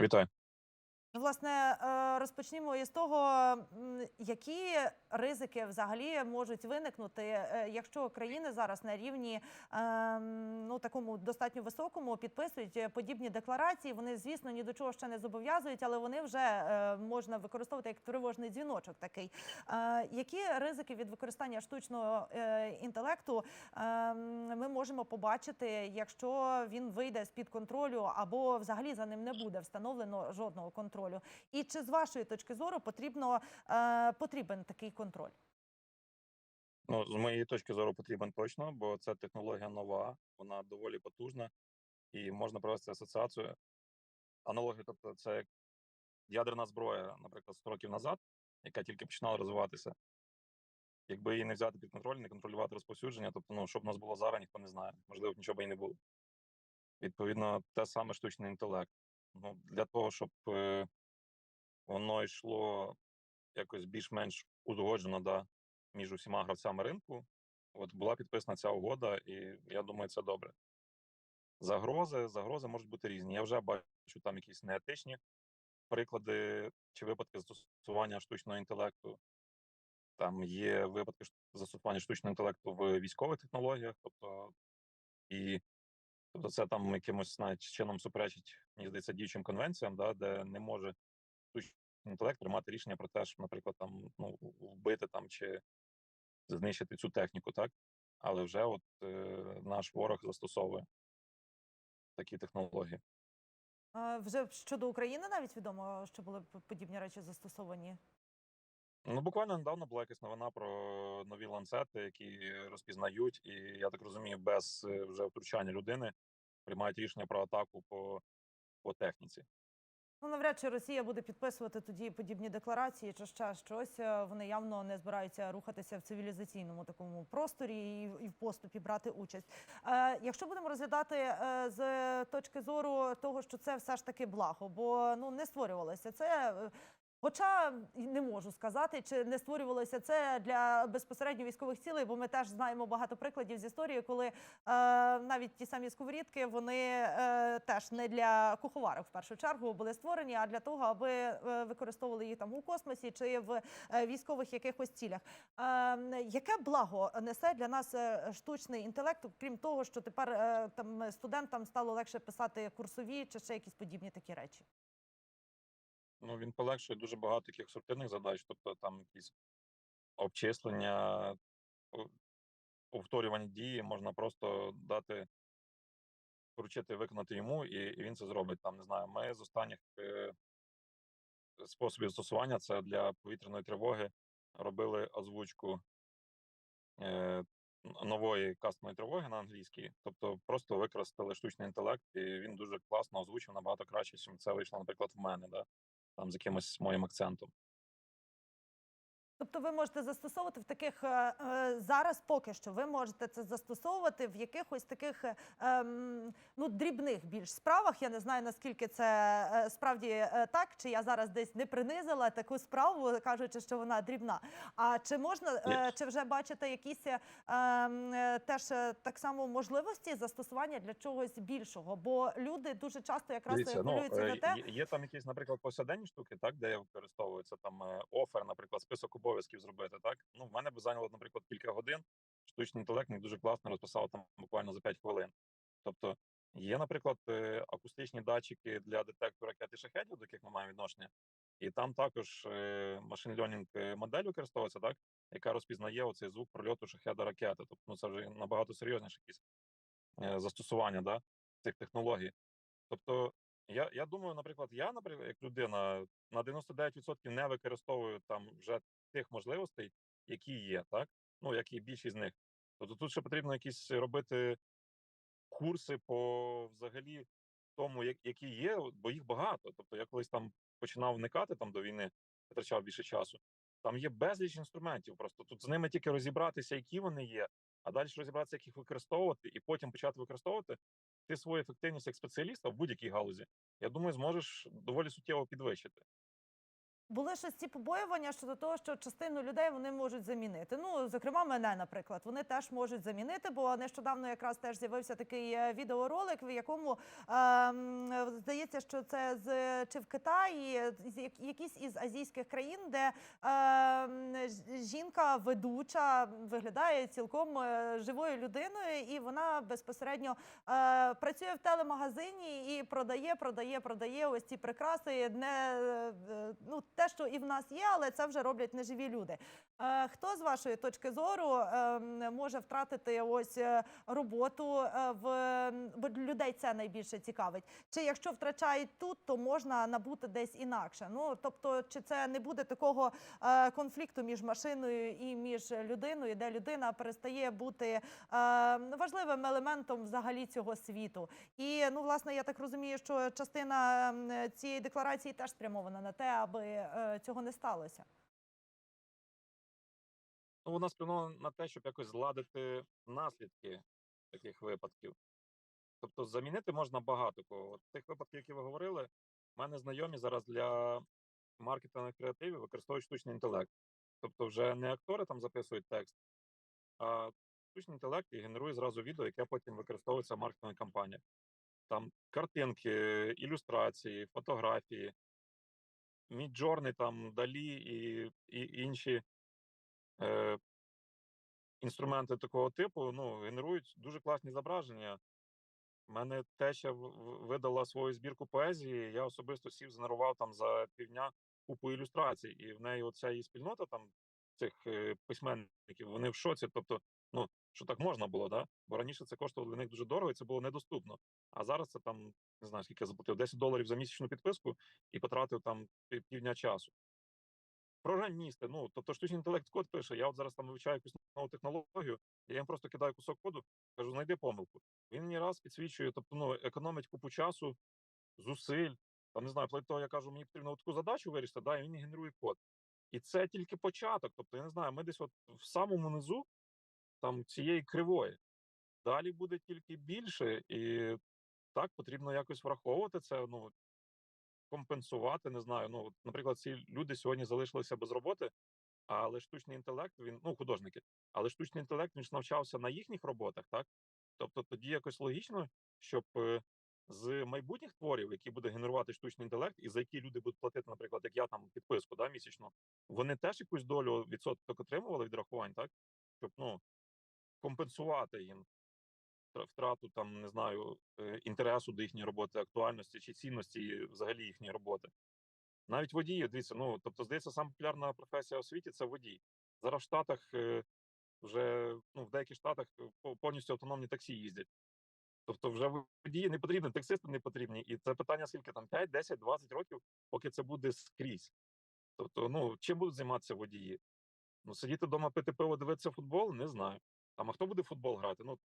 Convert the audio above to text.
Вітаю. Ну, власне, е, розпочнімо із того, які ризики взагалі можуть виникнути, е, якщо країни зараз на рівні ем, ну такому достатньо високому підписують подібні декларації. Вони, звісно, ні до чого ще не зобов'язують, але вони вже е, можна використовувати як тривожний дзвіночок. Такий які ризики від використання штучного інтелекту ем, ми можемо побачити, якщо він вийде з під контролю, або взагалі за ним не буде встановлено жодного контролю? І чи з вашої точки зору потрібно е, потрібен такий контроль? Ну, з моєї точки зору потрібен точно, бо це технологія нова, вона доволі потужна, і можна провести асоціацію. Аналогію, тобто, це як ядерна зброя, наприклад, 100 років назад, яка тільки починала розвиватися. Якби її не взяти під контроль, не контролювати розповсюдження, тобто, ну, що б у нас було зараз, ніхто не знає. Можливо, нічого б і не було. Відповідно, те саме штучний інтелект. Ну, для того, щоб е, воно йшло якось більш-менш узгоджено да, між усіма гравцями ринку, от була підписана ця угода, і я думаю, це добре. Загрози, загрози можуть бути різні. Я вже бачу там якісь неетичні приклади чи випадки застосування штучного інтелекту. Там є випадки застосування штучного інтелекту в військових технологіях, тобто і тобто це там якимось навіть чином суперечить, мені здається, діючим конвенціям, да, де не може штучний інтелект приймати рішення про те, що, наприклад, там ну вбити там чи знищити цю техніку, так але вже от е, наш ворог застосовує такі технології. Е, вже щодо України навіть відомо, що були подібні речі застосовані. Ну, буквально недавно була якась новина про нові ланцети, які розпізнають, і я так розумію, без е, вже втручання людини приймають рішення про атаку по, по техніці. Ну, навряд чи Росія буде підписувати тоді подібні декларації чи ще щось. Е, Вони явно не збираються рухатися в цивілізаційному такому просторі і, в поступі брати участь. Е, якщо будемо розглядати е, з точки зору того, що це все ж таки благо, бо ну не створювалося це. Хоча не можу сказати, чи не створювалося це для безпосередньо військових цілей, бо ми теж знаємо багато прикладів з історії, коли е, навіть ті самі сковорідки вони е, теж не для куховарок в першу чергу були створені, а для того, аби е, використовували їх там у космосі чи в е, військових якихось цілях. Е, яке благо несе для нас е, штучний інтелект, крім того, що тепер е, там студентам стало легше писати курсові чи ще якісь подібні такі речі? Ну, він полегшує дуже багато таких сортирних задач, тобто там якісь обчислення, повторювання дії, можна просто дати, поручити виконати йому, і, він це зробить. Там не знаю. Ми з останніх е, способів застосування це для повітряної тривоги робили озвучку е, нової кастомної тривоги на англійській. Тобто просто використали штучний інтелект, і він дуже класно озвучив набагато краще, ніж це вийшло, наприклад, в мене, да? Там з якимось моїм акцентом. Тобто ви можете застосовувати в таких е, е, зараз поки що ви можете це застосовувати в якихось таких е, ем, ну дрібних більш справах. Я не знаю наскільки це справді так, чи я зараз десь не принизила таку справу, кажучи, що вона дрібна. А чи можна Ні. чи вже бачите якісь ем, теж так само можливості застосування для чогось більшого? Бо люди дуже часто якраз Дивіться, ну, е, те. є, є там якісь, наприклад, повсякденні штуки, так, де використовується там офер, наприклад, список обов'язків зробити. Так, ну в мене б зайняло, наприклад, кілька годин. Штучний інтелект мені дуже класно розписав там буквально за 5 хвилин. Тобто є, наприклад, е, акустичні датчики для детекту ракет і шахедів, до яких ми маємо відношення, і там також машин льонінг модель використовується, так, яка розпізнає оцей звук прольоту шахеда ракети. Тобто, ну це вже набагато серйозніше якісь е, застосування да, цих технологій. Тобто, я, я думаю, наприклад, я, наприклад, як людина на 99% не використовую там вже тих можливостей, які є, так? Ну, як і більшість з них. Тобто тут ще потрібно якісь робити курси по взагалі тому, які є, бо їх багато. Тобто я колись там починав вникати там до війни, витрачав більше часу. Там є безліч інструментів. Просто тут з ними тільки розібратися, які вони є, а далі розібратися, як їх використовувати, і потім почати використовувати. Ти свою ефективність як спеціаліста в будь-якій галузі, я думаю, зможеш доволі суттєво підвищити. Були щось ці побоювання щодо того, що частину людей вони можуть замінити. Ну, зокрема, мене, наприклад, вони теж можуть замінити, бо нещодавно якраз теж з'явився такий е, відеоролик, в якому ем, здається, що це з чи в Китаї, з якісь із азійських країн, де ем, жінка ведуча виглядає цілком е, живою людиною, і вона безпосередньо е, працює в телемагазині і продає, продає, продає ось ці прикраси. Не е, ну те, що і в нас є, але це вже роблять неживі люди. Е, Хто з вашої точки зору ем, може втратити ось е, роботу е, в бо людей це найбільше цікавить? Чи якщо втрачають тут, то можна набути десь інакше? Ну тобто, чи це не буде такого конфлікту між машиною і між людиною, де людина перестає бути важливим елементом взагалі цього світу? І ну, власне, я так розумію, що частина цієї декларації теж спрямована на те, аби цього не сталося. Ну, вона спрямована на те, щоб якось зладити наслідки таких випадків. Тобто замінити можна багато кого. От тих випадків, які ви говорили, в мене знайомі зараз для маркетингу креативів використовують штучний інтелект. Тобто, вже не актори там записують текст, а штучний інтелект і генерує зразу відео, яке потім використовується в маркетинговій кампанії. Там картинки, ілюстрації, фотографії, Midjourney, там Далі і, і інші інструменти такого типу ну, генерують дуже класні зображення. У мене теща видала свою збірку поезії. Я особисто сів, згенерував там за півдня купу ілюстрацій, і в неї оця її спільнота там цих е, письменників, вони в шоці. Тобто, ну що так можна було, да? Бо раніше це коштувало для них дуже дорого, і це було недоступно. А зараз це там не знаю, скільки я заплатив 10 доларів за місячну підписку і потратив там півдня часу. Програмісти, ну тобто штучний інтелект код пише. Я от зараз там вивчаю якусь нову технологію, я їм просто кидаю кусок коду, кажу, знайди помилку. Він мені раз підсвічує, тобто ну, економить купу часу, зусиль. Там не знаю, вплоть того, я кажу, мені потрібно таку задачу вирішити, да, і він генерує код. І це тільки початок. Тобто, я не знаю, ми десь от в самому низу там цієї кривої. Далі буде тільки більше, і так потрібно якось враховувати це. Ну компенсувати, не знаю. Ну, наприклад, ці люди сьогодні залишилися без роботи, але штучний інтелект, він ну художники, але штучний інтелект він ж навчався на їхніх роботах, так? Тобто тоді якось логічно, щоб е, з майбутніх творів, які буде генерувати штучний інтелект, і за які люди будуть платити, наприклад, як я там підписку да, місячно, вони теж якусь долю відсоток отримували від рахувань, так? Щоб ну компенсувати їм втрату там не знаю е, інтересу до їхньої роботи, актуальності чи цінності взагалі їхньої роботи. Навіть водії, дивіться, ну тобто, здається, саме популярна професія у світі це водій. Зараз в Штатах е, вже ну в деяких штатах е, повністю автономні таксі їздять. Тобто, вже водії не потрібні, таксисти не потрібні. І це питання скільки там 5, 10, 20 років, поки це буде скрізь. Тобто, ну чим будуть займатися водії? Ну, сидіти вдома, пити пиво, дивитися футбол, не знаю. Там а хто буде футбол грати? Ну